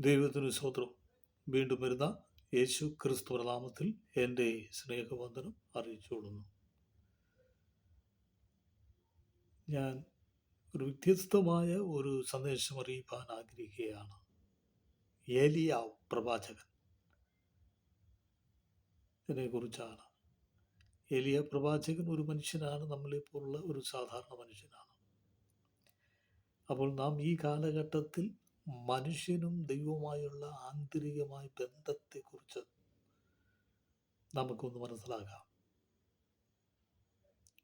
ദൈവത്തിന് സ്തോത്രം. വീണ്ടും വരുന്ന യേശു ക്രിസ്തു നാമത്തിൽ എന്റെ സ്നേഹവന്ദനം അറിയിച്ചുകൊള്ളുന്നു. ഞാൻ ഒരു വ്യത്യസ്തമായ ഒരു സന്ദേശം അറിയിപ്പാൻ ആഗ്രഹിക്കുകയാണ്. ഏലിയ പ്രവാചകൻ. ഇതിനെക്കുറിച്ചാണ്. ഏലിയ പ്രവാചകൻ ഒരു മനുഷ്യനാണ് നമ്മളെപ്പോലുള്ള ഒരു സാധാരണ മനുഷ്യനാണ്. അപ്പോൾ നാം ഈ കാലഘട്ടത്തിൽ മനുഷ്യനും ദൈവവുമായുള്ള ആന്തരികമായ ബന്ധത്തെക്കുറിച്ച് നമുക്കൊന്ന് മനസ്സിലാക്കാം.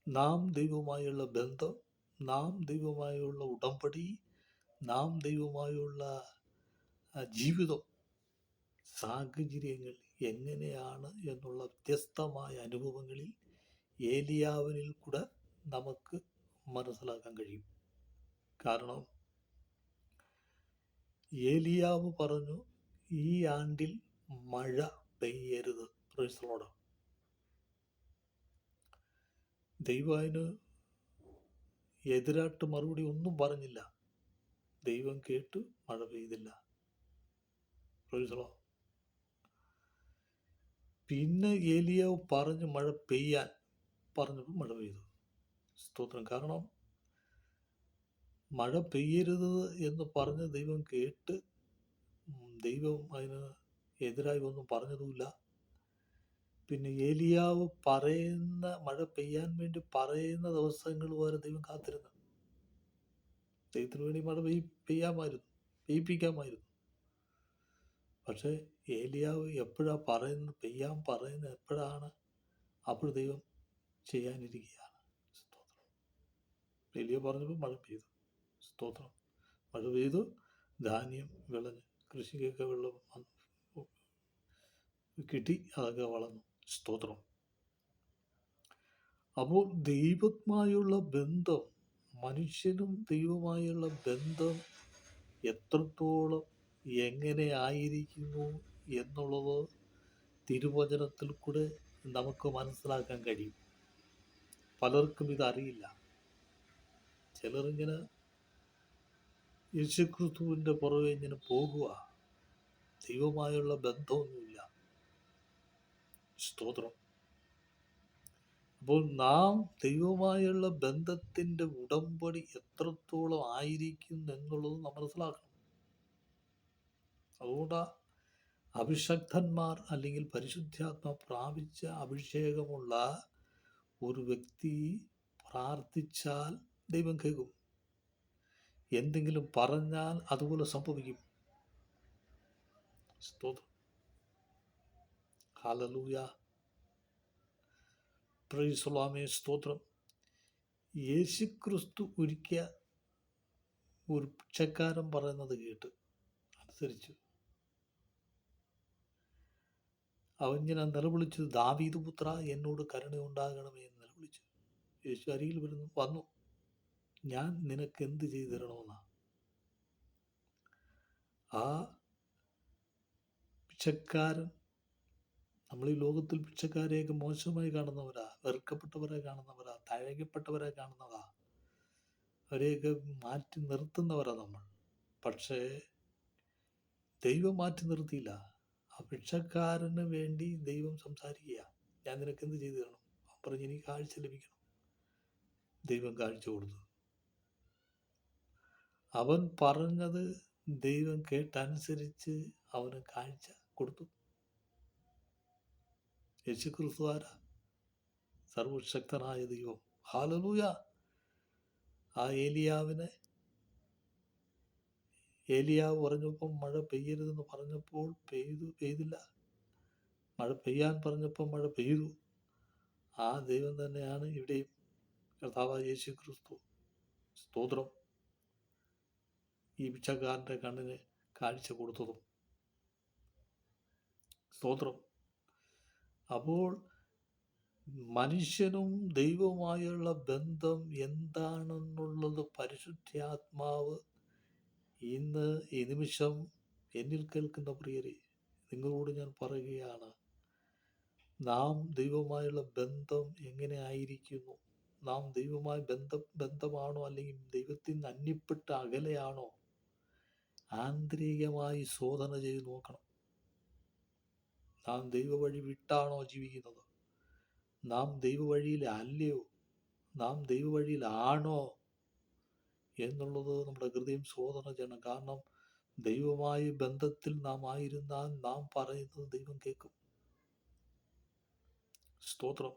നാം ദൈവവുമായുള്ള ബന്ധം നാം ദൈവവുമായുള്ള ഉടമ്പടി നാം ദൈവവുമായുള്ള ജീവിതം സാഹചര്യങ്ങൾ എങ്ങനെയാണ് എന്നുള്ള വ്യത്യസ്തമായ അനുഭവങ്ങളിൽ ഏലിയാവിനിൽ കൂടെ നമുക്ക് മനസ്സിലാക്കാൻ കഴിയും. കാരണം ഏലിയാവ് പറഞ്ഞു ഈ ആണ്ടിൽ മഴ പെയ്യരുത്. പ്രൈസലോട് ദൈവം അതിന് എതിരായിട്ട് മറുപടി ഒന്നും പറഞ്ഞില്ല. ദൈവം കേട്ട് മഴ പെയ്തില്ല. പ്രൈസലോ പിന്നെ ഏലിയാവ് പറഞ്ഞു മഴ പെയ്യാൻ. പറഞ്ഞപ്പോൾ മഴ പെയ്തു. സ്തോത്രം. കാരണം മഴ പെയ്യരുത് എന്ന് പറഞ്ഞ് ദൈവം കേട്ട് ദൈവം അതിന് എതിരായി ഒന്നും പറഞ്ഞതുമില്ല. പിന്നെ ഏലിയാവ് പറയുന്ന മഴ പെയ്യാൻ വേണ്ടി പറയുന്ന ദിവസങ്ങൾ വരെ ദൈവം കാത്തിരുന്നു. ദൈവത്തിന് വേണ്ടി മഴ പെയ് പെയ്യാമായിരുന്നു പെയ്യിപ്പിക്കാമായിരുന്നു. പക്ഷേ ഏലിയാവ് എപ്പോഴാ പറയുന്നത് പെയ്യാൻ പറയുന്നത് എപ്പോഴാണ് അപ്പോൾ ദൈവം ചെയ്യാനിരിക്കുകയാണ്. ഏലിയ പറഞ്ഞപ്പോൾ മഴ പെയ്തു. സ്തോത്രം. മഴ പെയ്തു ധാന്യം വിളഞ്ഞ് കൃഷിക്കൊക്കെ വെള്ളം. കിട്ടി അതൊക്കെ വളർന്നു. സ്തോത്രം. അപ്പോൾ ദൈവമായുള്ള ബന്ധം മനുഷ്യനും ദൈവമായുള്ള ബന്ധം എത്രത്തോളം എങ്ങനെ ആയിരിക്കുന്നു എന്നുള്ളത് തിരുവചനത്തിൽ കൂടെ നമുക്ക് മനസ്സിലാക്കാൻ കഴിയും. പലർക്കും ഇതറിയില്ല. ചിലറിങ്ങനെ യേശുക്രിസ്തുവിന്റെ പുറകെ ഇങ്ങനെ പോകുക. ദൈവമായുള്ള ബന്ധമൊന്നുമില്ല. സ്തോത്രം. അപ്പോൾ നാം ദൈവമായുള്ള ബന്ധത്തിന്റെ ഉടമ്പടി എത്രത്തോളം ആയിരിക്കും എന്നുള്ളത് നാം മനസ്സിലാക്കണം. അതുകൊണ്ട് അഭിഷക്തന്മാർ അല്ലെങ്കിൽ പരിശുദ്ധാത്മ പ്രാപിച്ച അഭിഷേകമുള്ള ഒരു വ്യക്തി പ്രാർത്ഥിച്ചാൽ ദൈവം കേൾക്കും. എന്തെങ്കിലും പറഞ്ഞാൽ അതുപോലെ സംഭവിക്കും. സ്തോത്രം. ഹല്ലേലൂയ. പ്രൈസ്ലാമേ സ്തോത്രം. യേശുക്രിസ്തു ഒരിക്കൽ ഒരു പിച്ചക്കാരൻ പറയുന്നത് കേട്ട് അനുസരിച്ചു. അവൻ ഞാൻ നിലവിളിച്ചു ദാവീദ് പുത്ര എന്നോട് കരുണയുണ്ടാകണമേ എന്ന് നിലവിളിച്ചു. യേശു അരികിൽ വരുന്നു വന്നു. ഞാൻ നിനക്ക് എന്ത് ചെയ്തു തരണമെന്നാ? ആ പിച്ചക്കാരൻ നമ്മൾ ഈ ലോകത്തിൽ പിച്ചക്കാരെയൊക്കെ മോശമായി കാണുന്നവരാ വെറുക്കപ്പെട്ടവരെ കാണുന്നവരാ തഴകപ്പെട്ടവരെ കാണുന്നവരാ. അവരെയൊക്കെ മാറ്റി നിർത്തുന്നവരാ നമ്മൾ. പക്ഷേ ദൈവം മാറ്റി നിർത്തിയില്ല. ആ ഭിക്ഷക്കാരന് വേണ്ടി ദൈവം സംസാരിക്കുക. ഞാൻ നിനക്ക് എന്ത് ചെയ്തു തരണം? അപ്പുറം എനിക്ക് കാഴ്ച ലഭിക്കണം. ദൈവം കാഴ്ച കൊടുത്തു. അവൻ പറഞ്ഞത് ദൈവം കേട്ടനുസരിച്ച് അവന് കാഴ്ച കൊടുത്തു. യേശുക്രിസ്തുവാര സർവശക്തനായ ദൈവം. ഹാലലൂയ ആ ഏലിയാവിനെ ഏലിയാവ് പറഞ്ഞപ്പോൾ മഴ പെയ്യരുതെന്ന് പറഞ്ഞപ്പോൾ പെയ്തു പെയ്തില്ല. മഴ പെയ്യാൻ പറഞ്ഞപ്പോൾ മഴ പെയ്തു. ആ ദൈവം തന്നെയാണ് ഇവിടെയും. കർത്താവായ യേശു ക്രിസ്തു സ്തോത്രം. ഈ പിച്ചക്കാരന്റെ കണ്ണിന് കാഴ്ച കൊടുത്തതും. സ്തോത്രം. അപ്പോൾ മനുഷ്യനും ദൈവവുമായുള്ള ബന്ധം എന്താണെന്നുള്ളത് പരിശുദ്ധാത്മാവ് ഇന്ന് ഈ നിമിഷം എന്നിൽ കേൾക്കുന്ന പ്രിയരെ നിങ്ങളോട് ഞാൻ പറയുകയാണ് നാം ദൈവവുമായുള്ള ബന്ധം എങ്ങനെ ആയിരിക്കുന്നു? നാം ദൈവവുമായി ബന്ധം ബന്ധമാണോ അല്ലെങ്കിൽ ദൈവത്തിൽ നിന്ന് അന്യപ്പെട്ട അകലെയാണോ? ആന്തരികമായി ശോധന ചെയ്ത് നോക്കണം. നാം ദൈവവഴി വിട്ടാണോ ജീവിക്കുന്നത്? നാം ദൈവവഴിയിൽ അല്ലയോ? നാം ദൈവവഴിയിലാണോ എന്നുള്ളത് നമ്മുടെ ഹൃദയം ശോധന ചെയ്യണം. കാരണം ദൈവമായ ബന്ധത്തിൽ നാം ആയിരുന്നാൽ നാം പറയുന്നത് ദൈവം കേൾക്കും. സ്തോത്രം.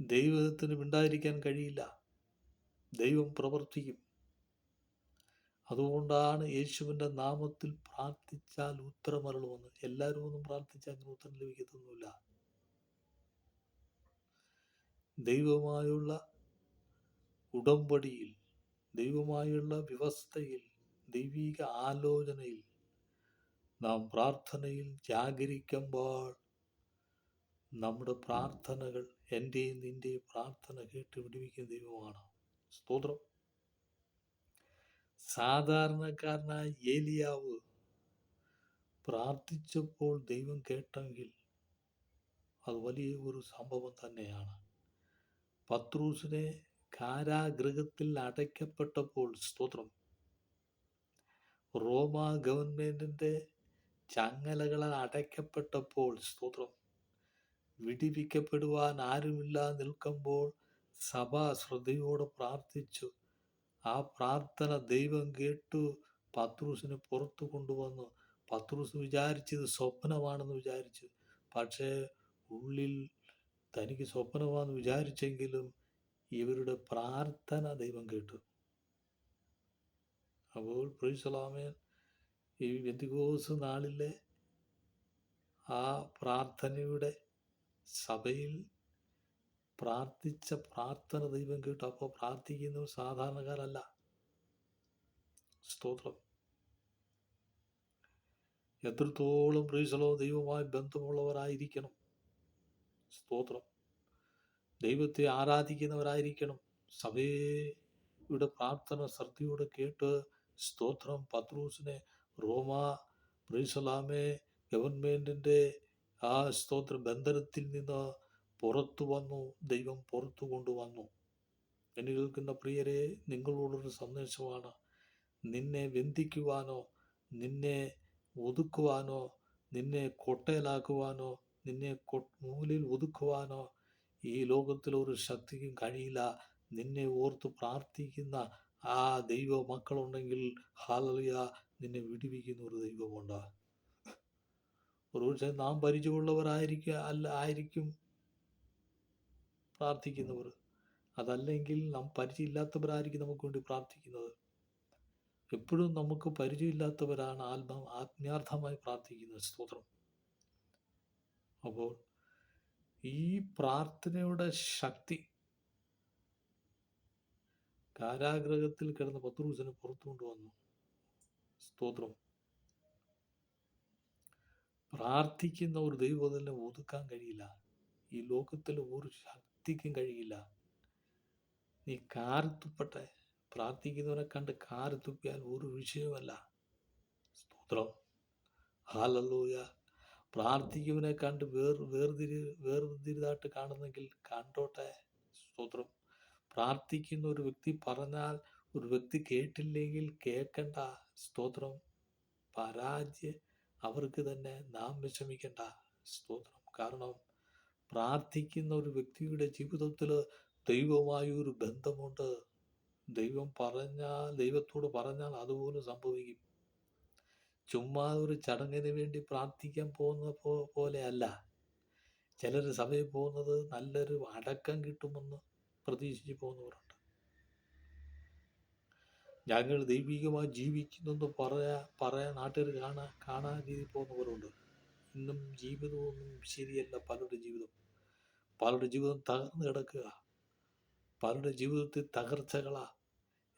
ദൈവത്തിന് മിണ്ടായിരിക്കാൻ കഴിയില്ല. ദൈവം പ്രവർത്തിക്കും. അതുകൊണ്ടാണ് യേശുവിന്റെ നാമത്തിൽ പ്രാർത്ഥിച്ചാൽ ഉത്തരമരളുമെന്ന്. എല്ലാവരും ഒന്നും പ്രാർത്ഥിച്ചാൽ അങ്ങനെ ഉത്തരം ലഭിക്കത്തൊന്നുമില്ല. ദൈവമായുള്ള ഉടമ്പടിയിൽ ദൈവമായുള്ള വ്യവസ്ഥയിൽ ദൈവിക ആലോചനയിൽ നാം പ്രാർത്ഥനയിൽ ജാഗരിക്കുമ്പോൾ നമ്മുടെ പ്രാർത്ഥനകൾ എന്റെയും നിന്റെയും പ്രാർത്ഥന കേട്ട് വിടുവിക്കുന്ന ദൈവമാണ്. സ്തോത്രം. സാധാരണക്കാരനായ ഏലിയാവ് പ്രാർത്ഥിച്ചപ്പോൾ ദൈവം കേട്ടെങ്കിൽ അത് വലിയ ഒരു സംഭവം തന്നെയാണ്. പത്രൂസിനെ കാരാഗൃഹത്തിൽ അടയ്ക്കപ്പെട്ടപ്പോൾ സ്തോത്രം റോമ ഗവൺമെന്റിന്റെ ചങ്ങലകളാൽ അടയ്ക്കപ്പെട്ടപ്പോൾ സ്തോത്രം വിടിവിക്കപ്പെടുവാൻ ആരുമില്ല നിൽക്കുമ്പോൾ സഭ ശ്രദ്ധയോടെ പ്രാർത്ഥിച്ചു. ആ പ്രാർത്ഥന ദൈവം കേട്ടു. പത്രൂസിനെ പുറത്തു കൊണ്ടുവന്നു. പത്രൂസ് വിചാരിച്ചത് സ്വപ്നമാണെന്ന് വിചാരിച്ചു. പക്ഷേ ഉള്ളിൽ തനിക്ക് സ്വപ്നമാണെന്ന് വിചാരിച്ചെങ്കിലും ഇവരുടെ പ്രാർത്ഥന ദൈവം കേട്ടു. അപ്പോൾ പ്രീസലാമേ ഈ വ്യതികോസ് നാളിലെ ആ പ്രാർത്ഥനയുടെ സഭയിൽ പ്രാർത്ഥിച്ച പ്രാർത്ഥന ദൈവം കേട്ടു. അപ്പോൾ പ്രാർത്ഥിക്കുന്നത് സാധാരണക്കാരല്ല. സ്തോത്രം. എത്രത്തോളം പ്രീസലോ ദൈവമായി ബന്ധമുള്ളവരായിരിക്കണം. സ്തോത്രം. ദൈവത്തെ ആരാധിക്കുന്നവരായിരിക്കണം. സഭയുടെ പ്രാർത്ഥന ശ്രദ്ധയോടെ കേട്ട് സ്തോത്രം. പത്രൂസിനെ റോമ പ്രീസലാമെ ഗവൺമെന്റിന്റെ ആ സ്തോത്ര ബന്ധനത്തിൽ നിന്ന് പുറത്തു വന്നു ദൈവം പുറത്തു കൊണ്ടുവന്നു. എന്നെ കേൾക്കുന്ന പ്രിയരെ നിങ്ങളോടൊരു സന്ദേശമാണ്. നിന്നെ വെന്തിക്കുവാനോ നിന്നെ ഒതുക്കുവാനോ നിന്നെ കൊട്ടയിലാക്കുവാനോ നിന്നെ നൂലിൽ ഒതുക്കുവാനോ ഈ ലോകത്തിൽ ഒരു ശക്തിക്കും കഴിയില്ല. നിന്നെ ഓർത്ത് പ്രാർത്ഥിക്കുന്ന ആ ദൈവ മക്കളുണ്ടെങ്കിൽ ഹാലലിയ നിന്നെ വിടിവിക്കുന്ന ഒരു ദൈവമുണ്ട്. ഒരുപക്ഷെ നാം പരിചയമുള്ളവരായിരിക്കും അല്ല ആയിരിക്കും. പ്രാർത്ഥിക്കുന്നവർ. അതല്ലെങ്കിൽ നാം പരിചയമില്ലാത്തവരായിരിക്കും നമുക്ക് വേണ്ടി പ്രാർത്ഥിക്കുന്നത്. എപ്പോഴും നമുക്ക് പരിചയമില്ലാത്തവരാണ് ആത്മ ആത്മാർത്ഥമായി പ്രാർത്ഥിക്കുന്നത്. സ്തോത്രം. അപ്പോൾ ഈ പ്രാർത്ഥനയുടെ ശക്തി കാരാഗ്രഹത്തിൽ കിടന്ന പത്രൂസിനെ പുറത്തു കൊണ്ടുവന്നു. സ്തോത്രം. പ്രാർത്ഥിക്കുന്ന ഒരു ദൈവത്തിനെ ഒതുക്കാൻ കഴിയില്ല. ഈ ലോകത്തിൽ ഒരു ശക്തിക്കും കഴിയില്ല. നീ കാർത്തുപ്പട്ടെ പ്രാർത്ഥിക്കുന്നവനെ കണ്ട് കാർത്തുപ്പിയാൽ ഒരു വിഷയമല്ല സ്തോത്രം. ഹാലല്ലൂയ. പ്രാർത്ഥിക്കുന്നവനെ കണ്ട് വേർ വേർതിരി വേർതിരിതായിട്ട് കാണുന്നെങ്കിൽ കണ്ടോട്ടെ. സ്തോത്രം. പ്രാർത്ഥിക്കുന്ന ഒരു വ്യക്തി പറഞ്ഞാൽ ഒരു വ്യക്തി കേട്ടില്ലെങ്കിൽ കേൾക്കണ്ട. സ്തോത്രം. പരാജയ അവർക്ക് തന്നെ നാം വിഷമിക്കേണ്ട. സ്തോത്രം. കാരണം പ്രാർത്ഥിക്കുന്ന ഒരു വ്യക്തിയുടെ ജീവിതത്തിൽ ദൈവവുമായി ഒരു ബന്ധമുണ്ട്. ദൈവം പറഞ്ഞാൽ ദൈവത്തോട് പറഞ്ഞാൽ അതുപോലെ സംഭവിക്കും. ചുമ്മാ ഒരു ചടങ്ങിന് വേണ്ടി പ്രാർത്ഥിക്കാൻ പോകുന്ന പോലെ അല്ല ചിലർ സഭയിൽ പോകുന്നത് നല്ലൊരു അടക്കം കിട്ടുമെന്ന് പ്രതീക്ഷിച്ച് പോകുന്നവരുണ്ട്. ഞങ്ങൾ ദൈവികമായി ജീവിക്കുന്നു എന്ന് പറയാ പറയാൻ നാട്ടുകാർ കാണാൻ കാണാൻ പോകുന്നവരുണ്ട്. ഇന്നും ജീവിതമൊന്നും ശരിയല്ല. പലരുടെ ജീവിതം. പലരുടെ ജീവിതം തകർന്നു കിടക്കുക. പലരുടെ ജീവിതത്തിൽ തകർച്ചകളാ.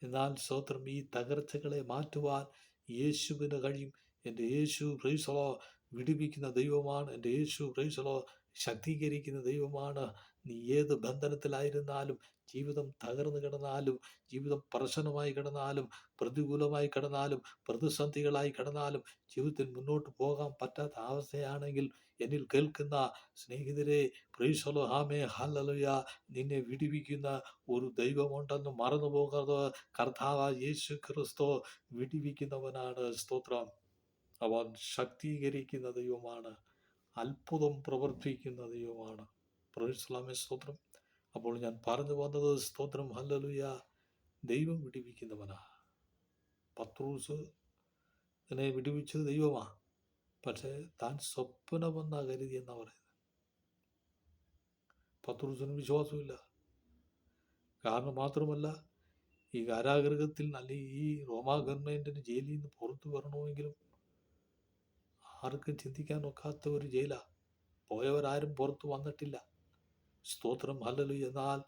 എന്നാൽ സ്വത്രം ഈ തകർച്ചകളെ മാറ്റുവാൻ യേശുവിന് കഴിയും. എന്റെ യേശു പ്രൈസലോ വിടിപ്പിക്കുന്ന ദൈവമാണ് എന്റെ യേശു പ്രൈസലോ ശക്തീകരിക്കുന്ന ദൈവമാണ് നീ ഏത് ബന്ധനത്തിലായിരുന്നാലും ജീവിതം തകർന്നു കിടന്നാലും ജീവിതം പ്രശ്നമായി കിടന്നാലും പ്രതികൂലമായി കിടന്നാലും പ്രതിസന്ധികളായി കിടന്നാലും ജീവിതത്തിൽ മുന്നോട്ട് പോകാൻ പറ്റാത്ത അവസ്ഥയാണെങ്കിൽ എന്നിൽ കേൾക്കുന്ന സ്നേഹിതരെ പ്രീശലോ ഹാമേ ഹല്ലലുയ നിന്നെ വിടിവിക്കുന്ന ഒരു ദൈവമുണ്ടെന്ന് മറന്നു പോകരുത്. കർത്താവ് യേശു ക്രിസ്തു വിടിവിക്കുന്നവനാണ്. സ്തോത്രം. അവൻ ശക്തീകരിക്കുന്ന ദൈവമാണ് അത്ഭുതം പ്രവർത്തിക്കുന്ന ദൈവമാണ് പ്രൊഫസ്ലാമെ സ്തോത്രം. അപ്പോൾ ഞാൻ പറഞ്ഞു വന്നത് സ്തോത്രം ഹല്ലലുയ. ദൈവം വിടിവിക്കുന്നവനാ. പത്രൂസ് എന്നെ വിടിവിച്ചത് ദൈവമാ. പക്ഷേ താൻ സ്വപ്നമെന്നാ കരുതി എന്നാ പറയുന്നത്. പത്രൂസിന് വിശ്വാസമില്ല കാരണം മാത്രമല്ല ഈ കാരാഗ്രഹത്തിൽ നല്ല ഈ റോമാ ഗവൺമെന്റിന് ജയിലിൽ നിന്ന് പുറത്തു വരണമെങ്കിലും ആർക്കും ചിന്തിക്കാൻ ഒക്കാത്ത ഒരു ജയിലാ. പോയവരാരും പുറത്തു വന്നിട്ടില്ല. സ്തോത്രം ഹല്ലലു എന്നാൽ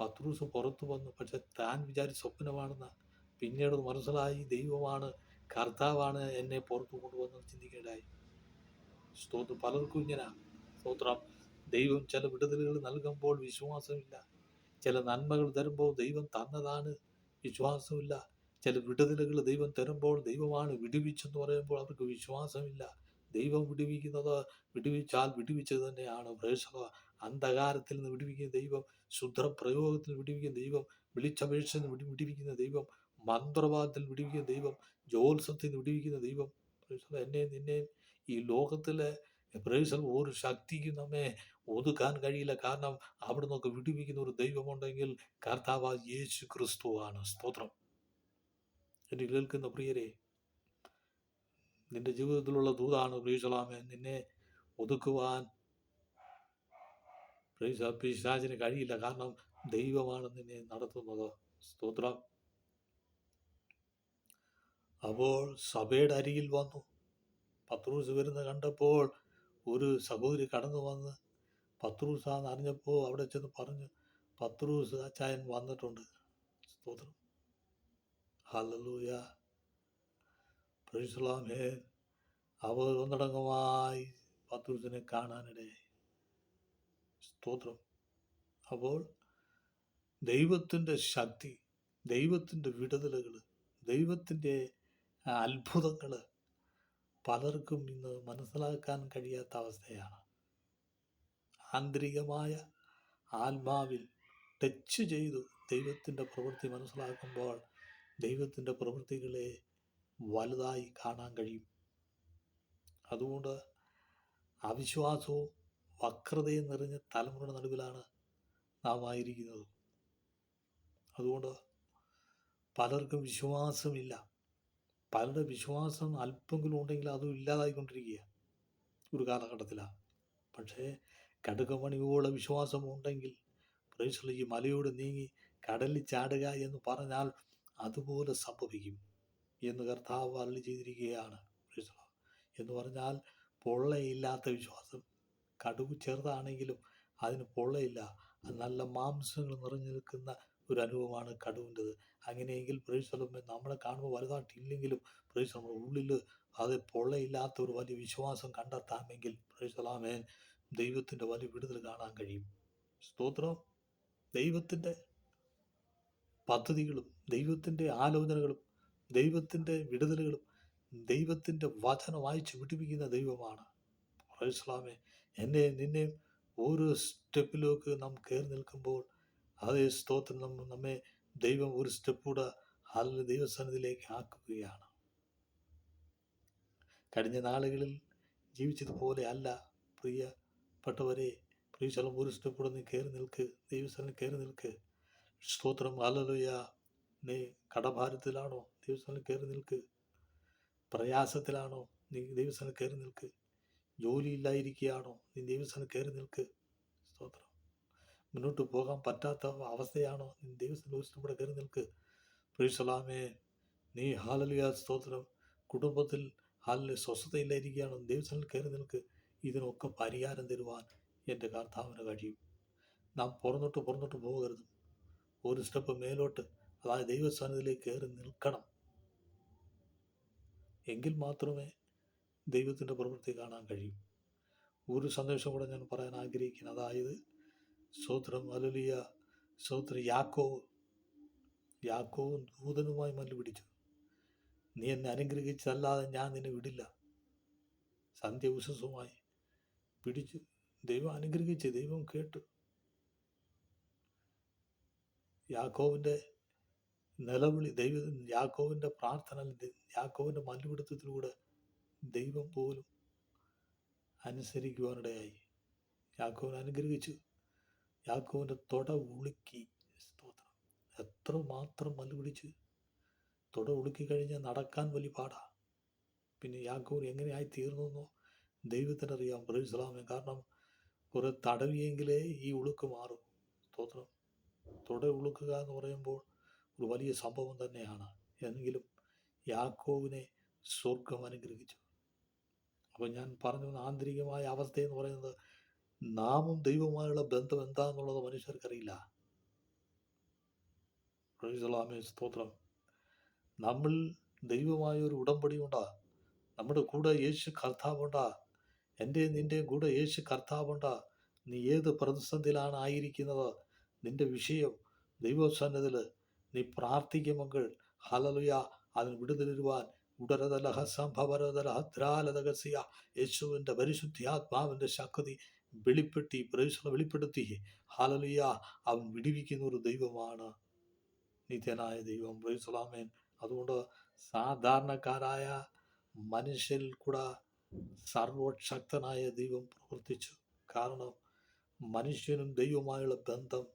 പത്രൂസ് പുറത്തു വന്നു. പക്ഷെ താൻ വിചാരിച്ച സ്വപ്നമാണെന്ന് പിന്നീട് മനസ്സിലായി ദൈവമാണ് കർത്താവാണ് എന്നെ പുറത്തു കൊണ്ടുവന്ന് ചിന്തിക്കേണ്ടായി. സ്തോത്രം. പലർക്കും ഇങ്ങനെ. സ്തോത്രം. ദൈവം ചില വിടുതലുകൾ നൽകുമ്പോൾ വിശ്വാസമില്ല. ചില നന്മകൾ തരുമ്പോൾ ദൈവം തന്നതാണ് വിശ്വാസമില്ല. ചില വിടുതലുകൾ ദൈവം തരുമ്പോൾ ദൈവമാണ് വിടുവിച്ചെന്ന് പറയുമ്പോൾ അവർക്ക് വിശ്വാസമില്ല. ദൈവം വിടുവിക്കുന്നത് വിടുവിച്ചാൽ വിടുവിച്ചത് തന്നെയാണ്. പ്രേക്ഷക അന്ധകാരത്തിൽ നിന്ന് വിടുവിക്കുന്ന ദൈവം ശുദ്ര പ്രയോഗത്തിൽ വിടുവിക്കുന്ന ദൈവം വിളിച്ചപേക്ഷയിൽ നിന്ന് വിടി വിടുവിക്കുന്ന ദൈവം മന്ത്രവാദത്തിൽ വിടുവിക്കുന്ന ദൈവം ജോത്സത്തിൽ നിന്ന് വിടുവിക്കുന്ന ദൈവം. പ്രേക്ഷക എന്നെ നിന്നെ ഈ ലോകത്തിലെ പ്രേക്ഷക ഒരു ശക്തിക്കും നമ്മെ ഒതുക്കാൻ കഴിയില്ല. കാരണം അവിടെ നിന്നൊക്കെ വിടുവിക്കുന്ന ഒരു ദൈവമുണ്ടെങ്കിൽ കർത്താവ് യേശു ക്രിസ്തുവാണ് സ്തോത്രം. എന്നെ കേൾക്കുന്ന പ്രിയരെ നിന്റെ ജീവിതത്തിലുള്ള ദൂതാണ് പ്രീശലാമേ നിന്നെ ഒതുക്കുവാൻ പ്രീസ പിശാചിന് കഴിയില്ല. കാരണം ദൈവമാണ് നിന്നെ നടത്തുന്നത്. സ്തോത്രം. അപ്പോൾ സഭയുടെ അരിയിൽ വന്നു. പത്രൂസ് വരുന്ന കണ്ടപ്പോൾ ഒരു സഹോദരി കടന്നു വന്ന് പത്രൂസാന്ന് അറിഞ്ഞപ്പോൾ അവിടെ ചെന്ന് പറഞ്ഞു പത്രൂസ് അച്ചായൻ വന്നിട്ടുണ്ട്. സ്തോത്രം. ഹല്ലേലൂയ. പ്രൈസ്ലാമേ അവർ ഒന്നടങ്കമായി പത്രൂസിനെ കാണാനിടയായി. സ്തോത്രം. അപ്പോൾ ദൈവത്തിന്റെ ശക്തി ദൈവത്തിന്റെ വിടുതലുകൾ ദൈവത്തിന്റെ അത്ഭുതങ്ങൾ പലർക്കും ഇന്ന് മനസ്സിലാക്കാൻ കഴിയാത്ത അവസ്ഥയാണ്. ആന്തരികമായ ആത്മാവിൽ ടച്ച് ചെയ്തു ദൈവത്തിന്റെ പ്രവൃത്തി മനസ്സിലാക്കുമ്പോൾ ദൈവത്തിന്റെ പ്രവൃത്തികളെ വലുതായി കാണാൻ കഴിയും. അതുകൊണ്ട് അവിശ്വാസവും വക്രതയും നിറഞ്ഞ തലമുറയുടെ നടുവിലാണ് നാം ആയിരിക്കുന്നത്. അതുകൊണ്ട് പലർക്കും വിശ്വാസമില്ല. പലരുടെ വിശ്വാസം അല്പമെങ്കിലും ഉണ്ടെങ്കിൽ അതും ഇല്ലാതായിക്കൊണ്ടിരിക്കുക ഒരു കാലഘട്ടത്തിലാണ്. പക്ഷേ കടുകമണിയോളം വിശ്വാസം ഉണ്ടെങ്കിൽ പ്രേക്ഷകർ ഈ മലയോട് നീങ്ങി കടലിൽ ചാടുക എന്ന് പറഞ്ഞാൽ അതുപോലെ സംഭവിക്കും. എന്ന് കർത്താവ് അരളി ചെയ്തിരിക്കുകയാണ്. എന്ന് പറഞ്ഞാൽ പൊള്ളയില്ലാത്ത വിശ്വാസം. കടുവ് ചെറുതാണെങ്കിലും അതിന് പൊള്ളയില്ല. നല്ല മാംസങ്ങൾ നിറഞ്ഞു നിൽക്കുന്ന ഒരു അനുഭവമാണ് കടുവിന്റെത്. അങ്ങനെയെങ്കിൽ പ്രേക്ഷലം നമ്മളെ കാണുമ്പോൾ വലുതായിട്ടില്ലെങ്കിലും പ്രേക്ഷ ഉള്ളിൽ അത് പൊള്ളയില്ലാത്ത ഒരു വലിയ വിശ്വാസം കണ്ടെത്താമെങ്കിൽ പ്രേക്ഷലാമേൻ ദൈവത്തിന്റെ വലിയ വിടുതൽ കാണാൻ കഴിയും. സ്തോത്രം. ദൈവത്തിന്റെ പദ്ധതികളും ദൈവത്തിന്റെ ആലോചനകളും ദൈവത്തിന്റെ വിടുതലുകളും ദൈവത്തിന്റെ വചനം വായിച്ച് വിടുവിക്കുന്ന ദൈവമാണ്. ഇസ്ലാമെ എന്നെ നിന്നെ ഓരോ സ്റ്റെപ്പിലേക്ക് നാം കയറി നിൽക്കുമ്പോൾ അതേ സ്തോത്രം നമ്മൾ നമ്മെ ദൈവം ഒരു സ്റ്റെപ്പ് കൂടെ അതിൽ ദൈവസന്നിധിയിലേക്ക് ആക്കുകയാണ്. കഴിഞ്ഞ നാളുകളിൽ ജീവിച്ചതുപോലെ അല്ല. പ്രിയപ്പെട്ടവരെ പ്രിയശലം ഒരു സ്റ്റെപ്പ് കൂടെ നീ കയറി നിൽക്ക്. ദൈവസന്നിധി കയറി നിൽക്ക്. സ്തോത്രം അല്ലലുയ നീ കടഭാരത്തിലാണോ? ദൈവസ്ഥലം കയറി നിൽക്ക്. പ്രയാസത്തിലാണോ നീ ദൈവസ്ഥാനം കയറി നിൽക്ക്? ജോലിയില്ലായിരിക്കുകയാണോ നീ ദൈവസ്ഥാനം കയറി നിൽക്ക്? സ്തോത്രം. മുന്നോട്ട് പോകാൻ പറ്റാത്ത അവസ്ഥയാണോ നീ ദൈവസ്ഥാനം കൂടെ കയറി നിൽക്ക്? പ്രീസലാമേ നീ ഹാലലിയ സ്തോത്രം. കുടുംബത്തിൽ ഹാലിലെ സ്വസ്ഥതയില്ലായിരിക്കുകയാണോ ദൈവസ്ഥാനം കയറി നിൽക്ക്? ഇതിനൊക്കെ പരിഹാരം തരുവാൻ എന്റെ കർത്താവിന് കഴിയും. നാം പുറന്നോട്ട് പുറന്നോട്ട് പോകരുത്. ഒരു സ്റ്റെപ്പ് മേലോട്ട് അതായത് ദൈവസ്ഥാനത്തിലേക്ക് കയറി നിൽക്കണം. എങ്കിൽ മാത്രമേ ദൈവത്തിന്റെ പ്രവൃത്തി കാണാൻ കഴിയും. ഒരു സന്ദേശം കൂടെ ഞാൻ പറയാൻ ആഗ്രഹിക്കുന്നു. അതായത് സോത്രം അലുലിയ സ്തോത്രം യാക്കോവ്. യാക്കോവും ദൂതനുമായി മല്ലു പിടിച്ചു. നീ എന്നെ അനുഗ്രഹിച്ചല്ലാതെ ഞാൻ നിന്നെ വിടില്ല. സന്ധ്യ ഉഷസുമായി പിടിച്ചു ദൈവം അനുഗ്രഹിച്ച് ദൈവം കേട്ടു. യാക്കോവിന്റെ നിലവിളി ദൈവ യാക്കോവിന്റെ പ്രാർത്ഥന യാക്കോവിന്റെ മല്ലുപിടുത്തത്തിലൂടെ ദൈവം പോലും അനുസരിക്കുവാനിടയായി. യാക്കോവിനെ അനുഗ്രഹിച്ചു. യാക്കോവിന്റെ തൊട ഉളുക്കി. സ്തോത്രം. എത്ര മാത്രം മല്ലുപിടിച്ച് തുട ഉളുക്കി കഴിഞ്ഞാൽ നടക്കാൻ വലിയ പാടാ. പിന്നെ യാക്കോവ് എങ്ങനെയായി തീർന്നു ദൈവത്തിനറിയാം. പ്രൈസ്ലാമേ കാരണം കുറെ തടവിയെങ്കിലേ ഈ ഉളുക്ക് മാറും. സ്തോത്രം. തുട ഉളുക്കുക എന്ന് പറയുമ്പോൾ ഒരു വലിയ സംഭവം തന്നെയാണ്. എങ്കിലും യാക്കോവിനെ സ്വർഗം അനുഗ്രഹിച്ചു. അപ്പോൾ ഞാൻ പറഞ്ഞു ആന്തരികമായ അവസ്ഥ എന്ന് പറയുന്നത് നാമും ദൈവവുമായുള്ള ബന്ധം എന്താണെന്നുള്ളത് മനുഷ്യർക്കറിയില്ല. സ്തോത്രം. നമ്മൾ ദൈവമായ ഒരു ഉടമ്പടി ഉണ്ടാ നമ്മുടെ കൂടെ യേശു കർത്താവുണ്ടാ. എന്റെ നിന്റെ കൂടെ യേശു കർത്താവുണ്ടാ. നീ ഏത് പ്രതിസന്ധിയിലാണ് ആയിരിക്കുന്നത്? നിന്റെ വിഷയം ദൈവസന്നതിൽ നീ പ്രാർത്ഥിക്കുമെങ്കിൽ ഹലലുയ അതിന് വിടുതലിരുവാൻ ഉടരതലഹ സംഭവരതലഹദ്രാലതകസിയ യേശുവിന്റെ പരിശുദ്ധിയാത്മാവിന്റെ ശക്തി വെളിപ്പെടുത്തി പ്രവേശനം വെളിപ്പെടുത്തി. ഹലലുയ അവൻ വിടിവിക്കുന്ന ഒരു ദൈവമാണ്. നിത്യനായ ദൈവം പ്രൈസലാമേൻ അതുകൊണ്ട് സാധാരണക്കാരായ മനുഷ്യരിൽ കൂടെ സർവശക്തനായ ദൈവം പ്രവർത്തിച്ചു. കാരണം മനുഷ്യനും ദൈവമായുള്ള ബന്ധം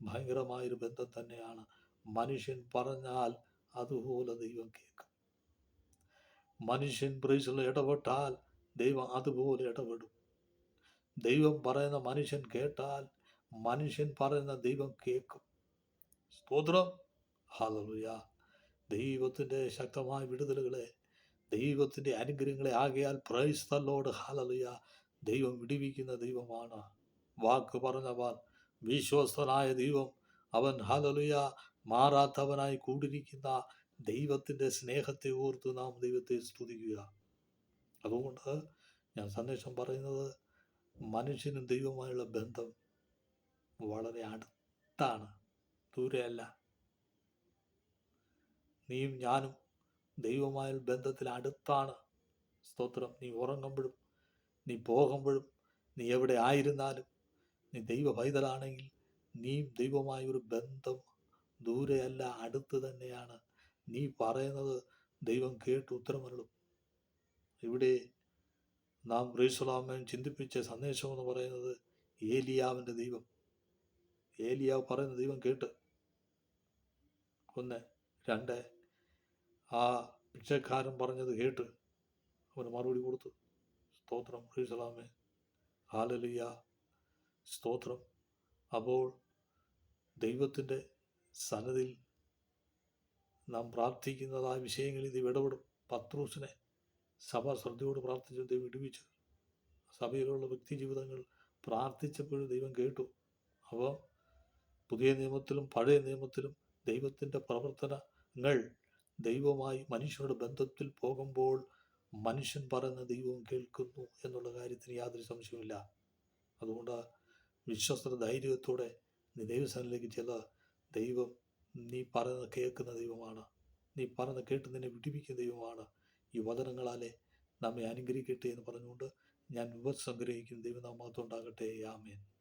ഭയങ്കരമായൊരു ബന്ധം തന്നെയാണ്. മനുഷ്യൻ പറഞ്ഞാൽ അതുപോലെ ദൈവം കേൾക്കും. മനുഷ്യൻ പ്രൈസിൽ ഇടപെട്ടാൽ ദൈവം അതുപോലെ ഇടപെടും. ദൈവം പറയുന്ന മനുഷ്യൻ കേട്ടാൽ മനുഷ്യൻ പറയുന്ന ദൈവം കേൾക്കും. സ്തോത്രം. ഹാലലുയ ദൈവത്തിന്റെ ശക്തമായ വിടുതലുകളെ ദൈവത്തിന്റെ അനുഗ്രഹങ്ങളെ ആകയാൽ പ്രൈസ് തല്ലോട് ഹാലലുയ ദൈവം വിടിവിക്കുന്ന ദൈവമാണ്. വാക്ക് പറഞ്ഞവർ വിശ്വസ്തനായ ദൈവം അവൻ ഹാലലുയ മാറാത്തവനായി കൂടിയിരിക്കുന്ന ദൈവത്തിന്റെ സ്നേഹത്തെ ഓർത്ത് നാം ദൈവത്തെ സ്തുതിക്കുക. അതുകൊണ്ട് ഞാൻ സന്ദേശം പറയുന്നത് മനുഷ്യനും ദൈവമായുള്ള ബന്ധം വളരെ അടുത്താണ് ദൂരെയല്ല. നീയും ഞാനും ദൈവമായ ബന്ധത്തിൽ അടുത്താണ്. സ്തോത്രം. നീ ഉറങ്ങുമ്പോഴും നീ പോകുമ്പോഴും നീ എവിടെ ആയിരുന്നാലും നീ ദൈവ പൈതലാണെങ്കിൽ നീയും ദൈവമായ ഒരു ബന്ധം ദൂരെയല്ല അടുത്ത് തന്നെയാണ്. നീ പറയുന്നത് ദൈവം കേട്ട് ഉത്തരമരുളും. ഇവിടെ നാം റീസുലാമൻ ചിന്തിപ്പിച്ച സന്ദേശം എന്ന് പറയുന്നത് ഏലിയാവിന്റെ ദൈവം. ഏലിയാവ് പറയുന്ന ദൈവം കേട്ട്. ഒന്ന് രണ്ട് ആ പിച്ചക്കാരൻ പറഞ്ഞത് കേട്ട്. അവന് മറുപടി കൊടുത്തു. സ്തോത്രം റീസലാമേ ഹാലലിയ. സ്തോത്രം. അപ്പോൾ ദൈവത്തിന്റെ സന്നദ്ധിയിൽ നാം പ്രാർത്ഥിക്കുന്നതായ വിഷയങ്ങളിൽ ഇത് ഇടപെടും. പത്രൂസിനെ സഭ ശ്രദ്ധയോട് പ്രാർത്ഥിച്ചു ദൈവം ഇടിവിച്ചു. സഭയിലുള്ള വ്യക്തി ജീവിതങ്ങൾ പ്രാർത്ഥിച്ചപ്പോഴും ദൈവം കേട്ടു. അപ്പോൾ പുതിയ നിയമത്തിലും പഴയ നിയമത്തിലും ദൈവത്തിന്റെ പ്രവർത്തനങ്ങൾ ദൈവമായി മനുഷ്യരുടെ ബന്ധത്തിൽ പോകുമ്പോൾ മനുഷ്യൻ പറയുന്ന ദൈവം കേൾക്കുന്നു എന്നുള്ള കാര്യത്തിന് യാതൊരു സംശയമില്ല അതുകൊണ്ട് വിശ്വസ്ത ധൈര്യത്തോടെ നീ ദൈവസ്ഥാനിലേക്ക് ചെല്ല. ദൈവം നീ പറയുന്നത് കേൾക്കുന്ന ദൈവമാണ്. നീ പറയുന്ന കേട്ട് നിന്നെ വിടിപ്പിക്കുന്ന ദൈവമാണ്. ഈ വചനങ്ങളാലെ നമ്മെ അനുഗ്രഹിക്കട്ടെ എന്ന് പറഞ്ഞുകൊണ്ട് ഞാൻ വിപത്ത് സംഗ്രഹിക്കുന്ന ദൈവനാമത്തുണ്ടാകട്ടെ ആമേൻ.